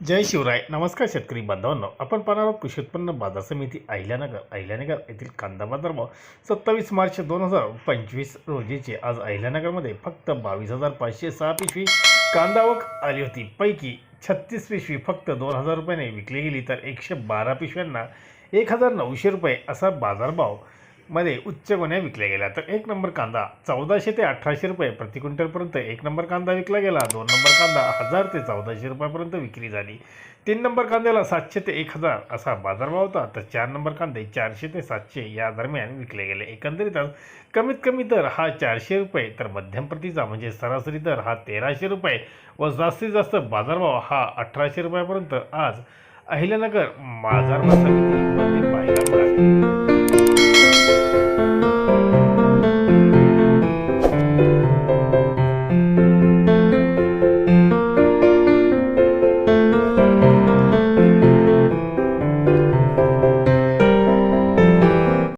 जय शिवराय. नमस्कार शेतकरी बांधवांनो. आपण पाहणार आहोत कृषी उत्पन्न बाजार समिती अहिल्यानगर. अहिल्यानगर येथील कांदा बाजार भाव सत्तावीस मार्च दोन हजार पंचवीस रोजीचे. आज अहिल्यानगरमध्ये फक्त बावीस हजार पाचशे सहा पिशवी कांदा आली होती. पैकी छत्तीस पिशवी फक्त दोन हजार रुपयाने विकली गेली. तर एकशे बारा पिशव्यांना एक हजार नऊशे रुपये असा बाजारभाव मध्ये उच्च गुन्ह्या विकल्या गेल्या. तर एक नंबर कांदा चौदाशे ते अठराशे रुपये प्रति क्विंटलपर्यंत एक नंबर कांदा विकला गेला. दोन नंबर कांदा हजार ते चौदाशे रुपयापर्यंत विक्री झाली. तीन नंबर कांद्याला सातशे ते एक हजार असा बाजारभाव होता. तर चार नंबर कांदे चारशे ते सातशे या दरम्यान विकले गेले. एकंदरीतच कमीत कमी दर हा चारशे रुपये तर मध्यम प्रतीचा म्हणजे सरासरी दर हा तेराशे रुपये व जास्तीत जास्त बाजारभाव हा अठराशे रुपयापर्यंत. आज अहिल्यानगर बाजार समितीमध्ये पाहायला मिळाले.